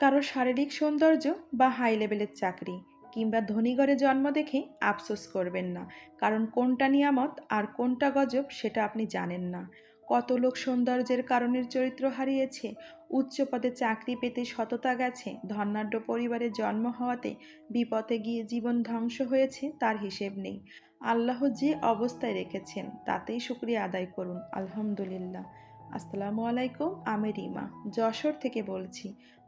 কারও শারীরিক সৌন্দর্য বা হাই লেভেলের চাকরি কিংবা ধনীঘরে জন্ম দেখে আফসোস করবেন না। কারণ কোনটা নিয়ামত আর কোনটা গজব সেটা আপনি জানেন না। কত লোক সৌন্দর্যের কারণের চরিত্র হারিয়েছে, উচ্চ পদে চাকরি পেতে সততা গেছে, ধনাঢ্য পরিবারে জন্ম হওয়াতে বিপদে গিয়ে জীবন ধ্বংস হয়েছে তার হিসেব নেই। আল্লাহ যে অবস্থায় রেখেছেন তাতেই শুক্রিয়া আদায় করুন। আলহামদুলিল্লাহ। আসসালামু আলাইকুম, আমি রিমা। যশোর থেকে বলছি।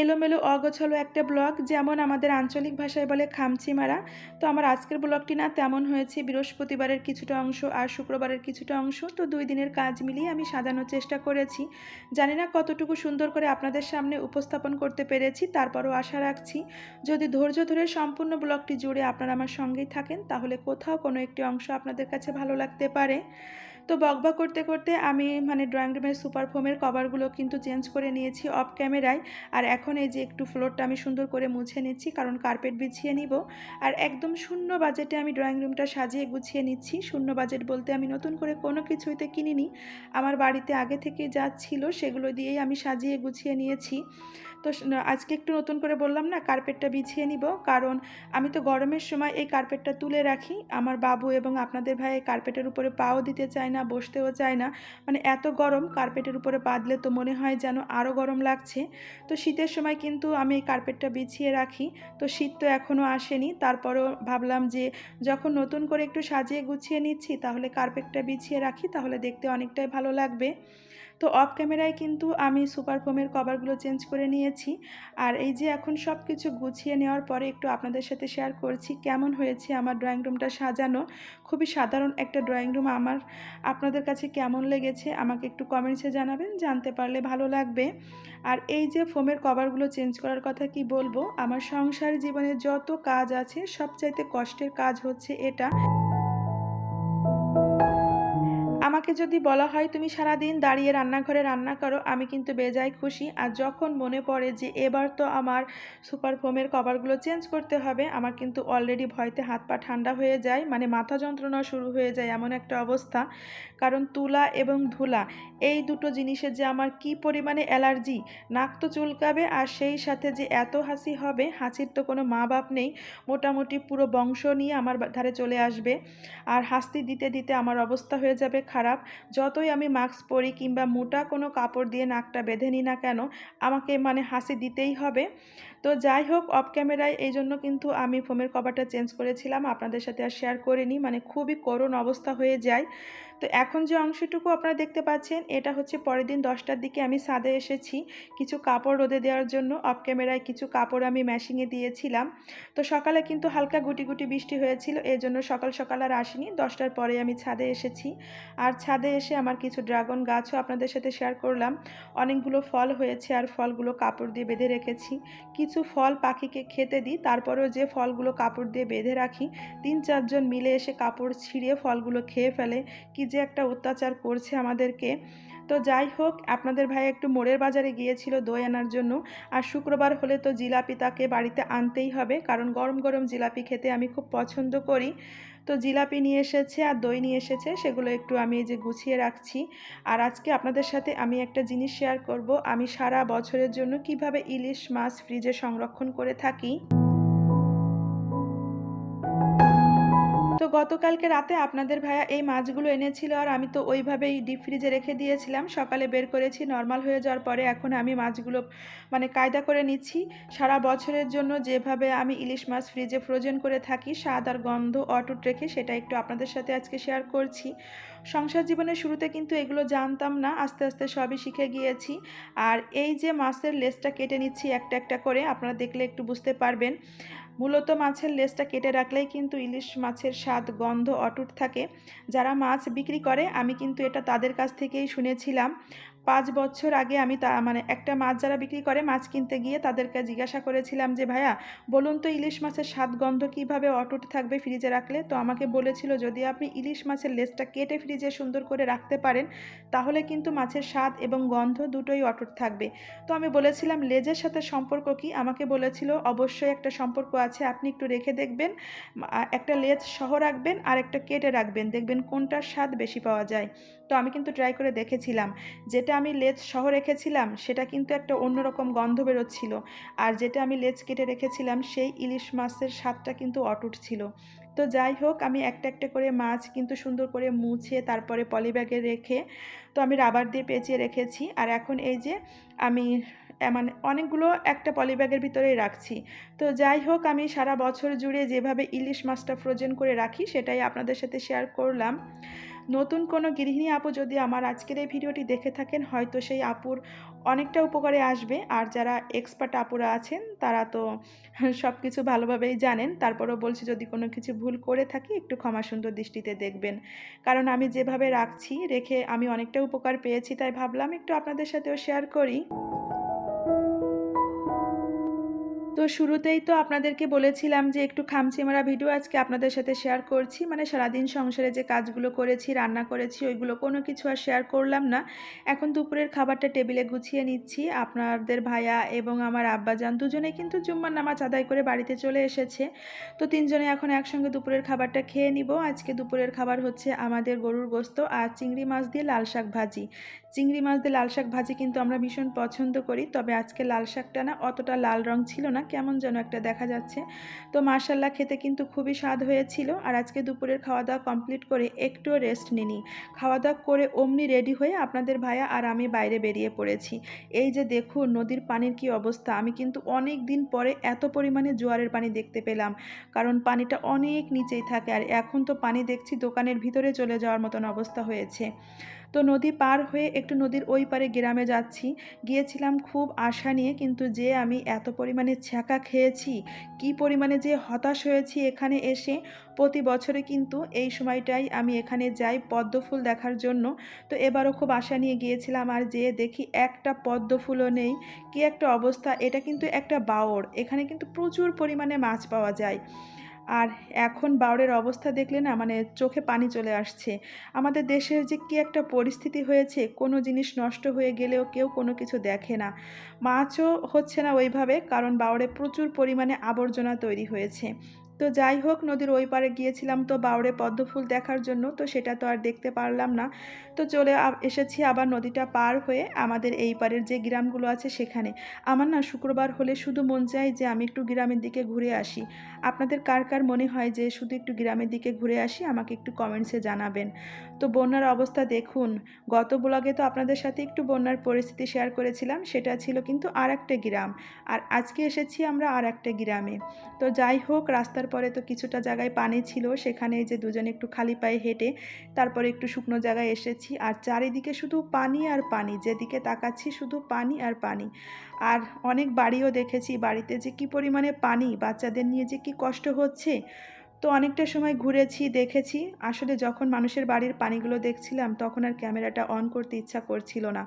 এলোমেলো অগোছালো একটা ব্লগ যেমন আমাদের আঞ্চলিক ভাষায় বলে খামচি মারা তো আমার আজকের ব্লগটি না তেমন হয়েছে। বৃহস্পতিবারের কিছুটা অংশ আর শুক্রবারের কিছুটা অংশ। তো দুই দিনের কাজ মিলিয়ে আমি সাজানোর চেষ্টা করেছি। জানি না কতটুকু সুন্দর করে আপনাদের সামনে উপস্থাপন করতে পেরেছি, তারপরও আশা রাখছি যদি ধৈর্য ধরে সম্পূর্ণ ব্লগটি জুড়ে আপনারা আমার সঙ্গেই থাকেন, তাহলে কোথাও কোনো একটি অংশ আপনাদের কাছে ভালো লাগতে পারে। তো বকবক করতে করতে আমি মানে ড্রয়িং রুমের সুপার ফোমের কভারগুলো কিন্তু চেঞ্জ করে নিয়েছি অফ ক্যামেরায় আর এখন এই যে একটু ফ্লোরটা আমি সুন্দর করে মুছে নিচ্ছি, কারণ কার্পেট বিছিয়ে নিব। আর একদম শূন্য বাজেটে আমি ড্রয়িং রুমটা সাজিয়ে গুছিয়ে নিচ্ছি। শূন্য বাজেট বলতে আমি নতুন করে কোনো কিছুইতে কিনিনি। আমার বাড়িতে আগে থেকে যা ছিল সেগুলো দিয়েই আমি সাজিয়ে গুছিয়ে নিয়েছি। তো আজকে একটু নতুন করে বললাম না কার্পেটটা বিছিয়ে নিব। কারণ আমি তো গরমের সময় এই কার্পেটটা তুলে রাখি। আমার বাবু এবং আপনাদের ভাই এই কার্পেটের উপরে পাও দিতে চায় না। বসতেও চায় না। মানে এত গরম কার্পেটের উপরে বাঁধলে তো মনে হয় যেন আরও গরম লাগছে। তো শীতের সময় কিন্তু আমি এই কার্পেটটা বিছিয়ে রাখি। তো শীত তো এখনও আসেনি। তারপরও ভাবলাম যে যখন নতুন করে একটু সাজিয়ে গুছিয়ে নিচ্ছি, তাহলে কার্পেটটা বিছিয়ে রাখি, তাহলে দেখতে অনেকটাই ভালো লাগবে। তো অফ ক্যামেরায় কিন্তু আমি সুপার ফোমের কভারগুলো চেঞ্জ করে নিয়েছি। আর এই যে এখন সব কিছু গুছিয়ে নেওয়ার পরে একটু আপনাদের সাথে শেয়ার করছি, কেমন হয়েছে আমার ড্রয়িং রুমটা সাজানো? খুবই সাধারণ একটা ড্রয়িং রুম আমার। আপনাদের কাছে কেমন লেগেছে? আমাকে একটু কমেন্টসে জানাবেন, জানতে পারলে ভালো লাগবে। আর এই যে ফোমের কভারগুলো চেঞ্জ করার কথা কি বলব? আমার সংসার জীবনে যত কাজ আছে, সবচাইতে কষ্টের কাজ হচ্ছে এটা। আমাকে যদি বলা হয়, তুমি সারাদিন দাঁড়িয়ে রান্নাঘরে রান্না করো, আমি কিন্তু বেজায় খুশি। আর যখন মনে পড়ে যে এবার তো আমার সুপার ফোমের কভারগুলো চেঞ্জ করতে হবে, আমার কিন্তু অলরেডি ভয়তে হাত পা ঠান্ডা হয়ে যায় মানে মাথা যন্ত্রণা শুরু হয়ে যায় এমন একটা অবস্থা। কারণ তুলা এবং ধুলা, এই দুটো জিনিসের যে আমার কি পরিমাণে অ্যালার্জি, নাক তো চুলকাবে আর সেই সাথে যে এত হাসি হবে, হাসির তো কোনো মা বাপ নেই, মোটামুটি পুরো বংশ নিয়ে আমার ধারে চলে আসবে। আর হাসতি দিতে দিতে আমার অবস্থা হয়ে যাবে খারাপ। যতই আমি মাস্ক পরি কিংবা মোটা কোনো কাপড় দিয়ে নাকটা বেঁধে নিই না কেন, আমাকে মানে হাসি দিতেই হবে। তো যাই হোক অফ ক্যামেরায় এই জন্য কিন্তু আমি ফোমের কভারটা চেঞ্জ করেছিলাম। আপনাদের সাথে আর শেয়ার করিনি। মানে খুবই করুণ অবস্থা হয়ে যায়। তো এখন যে অংশটুকু আপনারা দেখতে পাচ্ছেন, এটা হচ্ছে পরের দিন দশটার দিকে আমি ছাদে এসেছি কিছু কাপড় রোদে দেওয়ার জন্য। অফ ক্যামেরায় কিছু কাপড় আমি ম্যাশিংয়ে দিয়েছিলাম। তো সকালে কিন্তু হালকা গুটি গুটি বৃষ্টি হয়েছিল, এই জন্য সকাল সকাল আর আসিনি। দশটার পরে আমি ছাদে এসেছি। আর ছাদে এসে আমার কিছু ড্রাগন গাছও আপনাদের সাথে শেয়ার করলাম। অনেকগুলো ফল হয়েছে আর ফলগুলো কাপড় দিয়ে বেঁধে রেখেছি। কিছু ফল পাখিকে খেতে দিই, তারপরেও যে ফলগুলো কাপড় দিয়ে বেঁধে রাখি, তিন চারজন মিলে এসে কাপড় ছিঁড়ে ফলগুলো খেয়ে ফেলে। কি যে একটা অত্যাচার করছে আমাদেরকে। তো যাই হোক, আপনাদের ভাই একটু মোড়ের বাজারে গিয়েছিল দই আনার জন্য। আর শুক্রবার হলে তো জিলাপি তাকে বাড়িতে আনতেই হবে। কারণ গরম গরম জিলাপি খেতে আমি খুব পছন্দ করি। তো জিলাপি নিয়ে এসেছে আর দই নিয়ে এসেছে, সেগুলো একটু আমি এই যে গুছিয়ে রাখছি। আর আজকে আপনাদের সাথে আমি একটা জিনিস শেয়ার করব। আমি সারা বছরের জন্য কীভাবে ইলিশ মাছ ফ্রিজে সংরক্ষণ করে থাকি। গতকালকে রাতে আপনাদের ভাইয়া এই মাছগুলো এনেছিল আর আমি তো ওইভাবেই ডিপ ফ্রিজে রেখে দিয়েছিলাম। সকালে বের করেছি নর্মাল হয়ে যাওয়ার পরে এখন আমি মাছগুলো মানে কায়দা করে নিচ্ছি। সারা বছরের জন্য যেভাবে আমি ইলিশ মাছ ফ্রিজে ফ্রোজেন করে থাকি, স্বাদ আর গন্ধ অটুট রেখে সেটা একটু আপনাদের সাথে আজকে শেয়ার করছি। সংসার জীবনের শুরুতে কিন্তু এগুলো জানতাম না, আস্তে আস্তে সবই শিখে গিয়েছি। আর এই যে মাছের লেসটা কেটে নিচ্ছি একটা একটা করে, আপনারা দেখলে একটু বুঝতে পারবেন। মূলত মাছের লেজটা কেটে রাখলেই কিন্তু ইলিশ মাছের স্বাদ, গন্ধ অটুট থাকে। যারা মাছ বিক্রি করে, আমি কিন্তু এটা তাদের কাছ থেকেই শুনেছিলাম। পাঁচ বছর আগে আমি তা মানে একটা মাছ যারা বিক্রি করে, মাছ কিনতে গিয়ে তাদেরকে জিজ্ঞাসা করেছিলাম যে, ভাইয়া, বলুন তো ইলিশ মাছের স্বাদ, গন্ধ কীভাবে অটুট থাকবে ফ্রিজে রাখলে? তো আমাকে বলেছিল, যদি আপনি ইলিশ মাছের লেজটা কেটে ফ্রিজে সুন্দর করে রাখতে পারেন, তাহলে কিন্তু মাছের স্বাদ এবং গন্ধ দুটোই অটুট থাকবে। তো আমি বলেছিলাম, লেজের সাথে সম্পর্ক কি? আমাকে বলেছিল, অবশ্যই একটা সম্পর্ক আছে, আপনি একটু রেখে দেখবেন একটা লেজ সহ রাখবেন আর একটা কেটে রাখবেন, দেখবেন কোনটার স্বাদ বেশি পাওয়া যায়। তো আমি কিন্তু ট্রাই করে দেখেছিলাম। যেটা আমি লেজ সহ রেখেছিলাম, সেটা কিন্তু একটা অন্যরকম গন্ধ বেরোচ্ছিল। আর যেটা আমি লেজ কেটে রেখেছিলাম, সেই ইলিশ মাছের স্বাদটা কিন্তু অটুট ছিল। তো যাই হোক, আমি একটা একটা করে মাছ কিন্তু সুন্দর করে মুছে তারপরে পলিব্যাগে রেখে, তো আমি রাবার দিয়ে পেঁচিয়ে রেখেছি। আর এখন এই যে, আমি মানে অনেকগুলো একটা পলিব্যাগের ভিতরেই রাখছি। তো যাই হোক, আমি সারা বছর জুড়ে যেভাবে ইলিশ মাছটা ফ্রোজেন করে রাখি, সেটাই আপনাদের সাথে শেয়ার করলাম। নতুন কোনো গৃহিণী আপু যদি আমার আজকের এই ভিডিওটি দেখে থাকেন, হয়তো সেই আপুর অনেকটা উপকারে আসবে। আর যারা এক্সপার্ট আপুরা আছেন, তারা তো সব কিছু ভালোভাবেই জানেন। তারপরও বলছি, যদি কোনো কিছু ভুল করে থাকি, একটু ক্ষমা সুন্দর দৃষ্টিতে দেখবেন। কারণ আমি যেভাবে রাখছি, রেখে আমি অনেকটা উপকার পেয়েছি, তাই ভাবলাম একটু আপনাদের সাথেও শেয়ার করি। তো শুরুতেই তো আপনাদেরকে বলেছিলাম যে একটু খামচি মারা ভিডিও আজকে আপনাদের সাথে শেয়ার করছি। মানে সারাদিন সংসারে যে কাজগুলো করেছি, রান্না করেছি, ওইগুলো কোনো কিছু আর শেয়ার করলাম না। এখন দুপুরের খাবারটা টেবিলে গুছিয়ে নিচ্ছি। আপনাদের ভাইয়া এবং আমার আব্বাজান দুজনেই কিন্তু জুম্মার নামাজ আদায় করে বাড়িতে চলে এসেছে। তো তিনজনে এখন একসঙ্গে দুপুরের খাবারটা খেয়ে নিব। আজকে দুপুরের খাবার হচ্ছে আমাদের গরুর গোস্ত আর চিংড়ি মাছ দিয়ে লাল শাক ভাজি। চিংড়ি মাছ দিয়ে লাল শাক ভাজি কিন্তু আমরা ভীষণ পছন্দ করি। তবে আজকে লাল শাকটা না অতটা লাল রং ছিল না। কেমন যেন একটা দেখা যাচ্ছে। তো মার্শাল্লাহ খেতে কিন্তু খুবই স্বাদ হয়েছিল। আর আজকে দুপুরের খাওয়া দাওয়া কমপ্লিট করে একটুও রেস্ট নিনি খাওয়া দাওয়া করে অমনি রেডি হয়ে আপনাদের ভাইয়া আর আমি বাইরে বেরিয়ে পড়েছি। এই যে দেখুন, নদীর পানির কি অবস্থা। আমি কিন্তু অনেক দিন পরে এত পরিমাণে জোয়ারের পানি দেখতে পেলাম। কারণ পানিটা অনেক নিচেই থাকে। আর এখন তো পানি দেখছি দোকানের ভিতরে চলে যাওয়ার মতন অবস্থা হয়েছে। তো নদী পার হয়ে একটু নদীর ওই পারে গ্রামে যাচ্ছি। গিয়েছিলাম খুব আশা নিয়ে, কিন্তু যে আমি এত পরিমাণে ছ্যাঁকা খেয়েছি, কি পরিমাণে যে হতাশ হয়েছি এখানে এসে, প্রতি বছরে কিন্তু এই সময়টাই আমি এখানে যাই পদ্ম ফুল দেখার জন্য। তো এবারও খুব আশা নিয়ে গিয়েছিলাম আর যেয়ে দেখি একটা পদ্ম ফুলও নেই, কি একটা অবস্থা, এটা কিন্তু একটা বাওড় এখানে কিন্তু প্রচুর পরিমাণে মাছ পাওয়া যায়। আর এখন বাউরের অবস্থা দেখলে না মানে চোখে পানি চলে আসছে। আমাদের দেশের যে কী একটা পরিস্থিতি হয়েছে, কোনো জিনিস নষ্ট হয়ে গেলেও কেউ কোনো কিছু দেখে না। মাছও হচ্ছে না ওইভাবে, কারণ বাউরে প্রচুর পরিমাণে আবর্জনা তৈরি হয়েছে। তো যাই হোক, নদীর ওই পারে গিয়েছিলাম তো বাউরে পদ্মফুল দেখার জন্য, তো সেটা তো আর দেখতে পারলাম না। তো চলে এসেছি আবার নদীটা পার হয়ে আমাদের এই পারের যে গ্রামগুলো আছে সেখানে। আমার না শুক্রবার হলে শুধু মন চায় যে আমি একটু গ্রামের দিকে ঘুরে আসি। আপনাদের কার কার মনে হয় যে শুধু একটু গ্রামের দিকে ঘুরে আসি, আমাকে একটু কমেন্টসে জানাবেন। তো বন্যার অবস্থা দেখুন, গত ব্লগে তো আপনাদের সাথে একটু বন্যার পরিস্থিতি শেয়ার করেছিলাম, সেটা ছিল কিন্তু আর একটা গ্রাম। আর আজকে এসেছি আমরা আর একটা গ্রামে। তো যাই হোক, রাস্তার পরে তো কিছুটা জায়গায় পানি ছিল, সেখানে যে দুজনে একটু খালি পায়ে হেঁটে তারপরে একটু শুকনো জায়গায় এসেছি। আর চারিদিকে শুধু পানি আর পানি, যেদিকে তাকাচ্ছি শুধু পানি আর পানি। আর অনেক বাড়িও দেখেছি, বাড়িতে যে কি পরিমাণে পানি, বাচ্চাদের নিয়ে যে কি কষ্ট হচ্ছে। তো অনেকটা সময় ঘুরেছি, দেখেছি। আসলে যখন মানুষের বাড়ির পানিগুলো দেখছিলাম, তখন আর ক্যামেরাটা অন করতে ইচ্ছা করছিল না।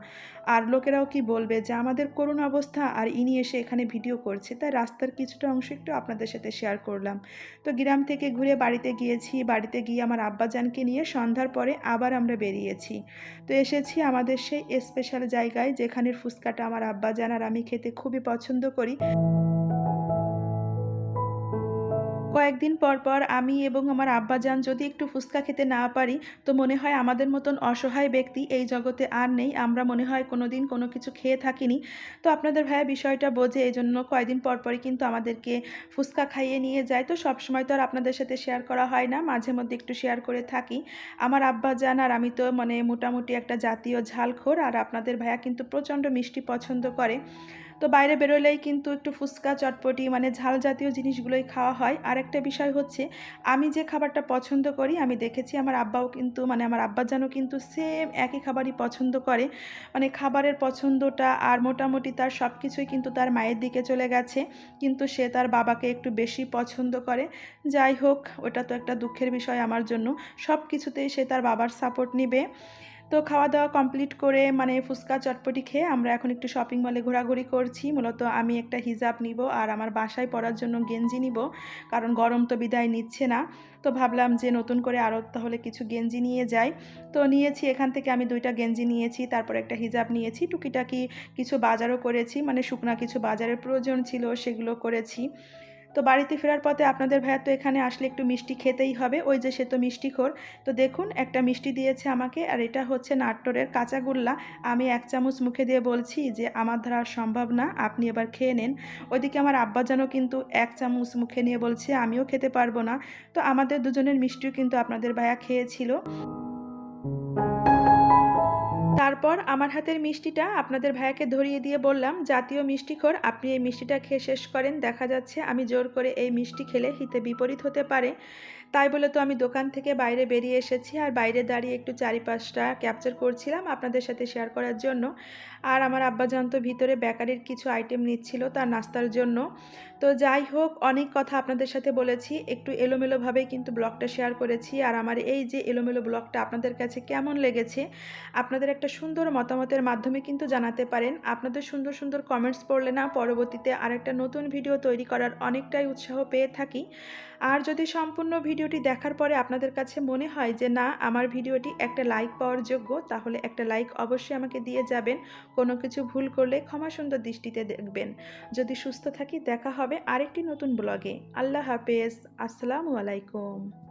আর লোকেরাও কি বলবে যে, আমাদের করুণ অবস্থা আর ইনি এসে এখানে ভিডিও করছে। তাই রাস্তার কিছুটা অংশ একটু আপনাদের সাথে শেয়ার করলাম। তো গ্রাম থেকে ঘুরে বাড়িতে গিয়েছি। বাড়িতে গিয়ে আমার আব্বাজানকে নিয়ে সন্ধ্যার পরে আবার আমরা বেরিয়েছি। তো এসেছি আমাদের সেই স্পেশাল জায়গায়, যেখানের ফুচকাটা আমার আব্বাজান আর আমি খেতে খুবই পছন্দ করি। কয়েকদিন পর পর আমি এবং আমার আব্বাজান যদি একটু ফুচকা খেতে না পারি, তো মনে হয় আমাদের মতন অসহায় ব্যক্তি এই জগতে আর নেই। আমরা মনে হয় কোনো দিন কোনো কিছু খেয়ে থাকিনি। তো আপনাদের ভাইয়া বিষয়টা বোঝে এই জন্য কয়েকদিন পর পরই কিন্তু আমাদেরকে ফুচকা খাইয়ে নিয়ে যায়। তো সব সময় তো আর আপনাদের সাথে শেয়ার করা হয় না, মাঝে মধ্যে একটু শেয়ার করে থাকি। আমার আব্বাজান আর আমি তো মানে মোটামুটি একটা জাতীয় ঝালখোর, আর আপনাদের ভাইয়া কিন্তু প্রচণ্ড মিষ্টি পছন্দ করে। তো বাইরে বেরোলেই কিন্তু একটু ফুচকা, চটপটি মানে ঝাল জাতীয় জিনিসগুলোই খাওয়া হয়। আর একটা বিষয় হচ্ছে, আমি যে খাবারটা পছন্দ করি, আমি দেখেছি আমার আব্বাও কিন্তু মানে আমার আব্বা যেন কিন্তু সেম একই খাবারই পছন্দ করে। মানে খাবারের পছন্দটা আর মোটামুটি তার সব কিছুই কিন্তু তার মায়ের দিকে চলে গেছে। কিন্তু সে তার বাবাকে একটু বেশি পছন্দ করে। যাই হোক, ওটা তো একটা দুঃখের বিষয় আমার জন্য। সব কিছুতেই সে তার বাবার সাপোর্ট নিবে। তো খাওয়া দাওয়া কমপ্লিট করে মানে ফুচকা চটপটি খেয়ে আমরা এখন একটু শপিং মলে ঘোরাঘুরি করছি। মূলত আমি একটা হিজাব নিব আর আমার বাসায় পরার জন্য গেঞ্জি নিব, কারণ গরম তো বিদায় নিচ্ছে না। তো ভাবলাম যে নতুন করে আরও তাহলে কিছু গেঞ্জি নিয়ে যাই। তো নিয়েছি, এখান থেকে আমি দুইটা গেঞ্জি নিয়েছি, তারপর একটা হিজাব নিয়েছি, টুকিটাকি কিছু বাজারও করেছি মানে শুকনা কিছু বাজারের প্রয়োজন ছিল সেগুলো করেছি। তো বাড়িতে ফেরার পথে আপনাদের ভাইয়া তো এখানে আসলে একটু মিষ্টি খেতেই হবে। ওই যে সে তো মিষ্টিখোর। তো দেখুন, একটা মিষ্টি দিয়েছে আমাকে, আর এটা হচ্ছে নাট্টরের কাঁচাগোল্লা আমি এক চামচ মুখে দিয়ে বলছি যে, আমার আর সম্ভব না, আপনি এবার খেয়ে নেন। ওইদিকে আমার আব্বাজানও কিন্তু এক চামচ মুখে নিয়ে বলছে, আমিও খেতে পারব না। তো আমাদের দুজনের মিষ্টিও কিন্তু আপনাদের ভাইয়া খেয়েছিল। তারপর আমার হাতের মিষ্টিটা আপনাদের ভাইয়াকে ধরিয়ে দিয়ে বললাম, জাতীয় মিষ্টিখোর, আপনি এই মিষ্টিটা খেয়ে শেষ করেন। দেখা যাচ্ছে আমি জোর করে এই মিষ্টি খেলে হিতে বিপরীত হতে পারে। তাই বলে তো আমি দোকান থেকে বাইরে বেরিয়ে এসেছি আর বাইরে দাঁড়িয়ে একটু চারিপাশটা ক্যাপচার করছিলাম আপনাদের সাথে শেয়ার করার জন্য। আর আমার আব্বাজান তো ভিতরে বেকারির কিছু আইটেম নিচ্ছিল তার নাস্তার জন্য। তো যাই হোক, অনেক কথা আপনাদের সাথে বলেছি, একটু এলোমেলোভাবেই কিন্তু ব্লগটা শেয়ার করেছি। আর আমার এই যে এলোমেলো ব্লগটা আপনাদের কাছে কেমন লেগেছে, আপনাদের একটা সুন্দর মতামতের মাধ্যমে কিন্তু জানাতে পারেন। আপনাদের সুন্দর সুন্দর কমেন্টস পড়লে না পরবর্তীতে আরেকটা নতুন ভিডিও তৈরি করার অনেকটাই উৎসাহ পেয়ে থাকি। আর যদি সম্পূর্ণ ভিডিওটি দেখার পরে আপনাদের কাছে মনে হয় যে, না, আমার ভিডিওটি একটা লাইক পাওয়ার যোগ্য, তাহলে একটা লাইক অবশ্যই আমাকে দিয়ে যাবেন। কোনো কিছু ভুল করলে ক্ষমা সুন্দর দৃষ্টিতে দেখবেন। যদি সুস্থ থাকি, দেখা হবে আরেকটি নতুন ব্লগে আল্লাহ হাফেজ। আসসালামু আলাইকুম।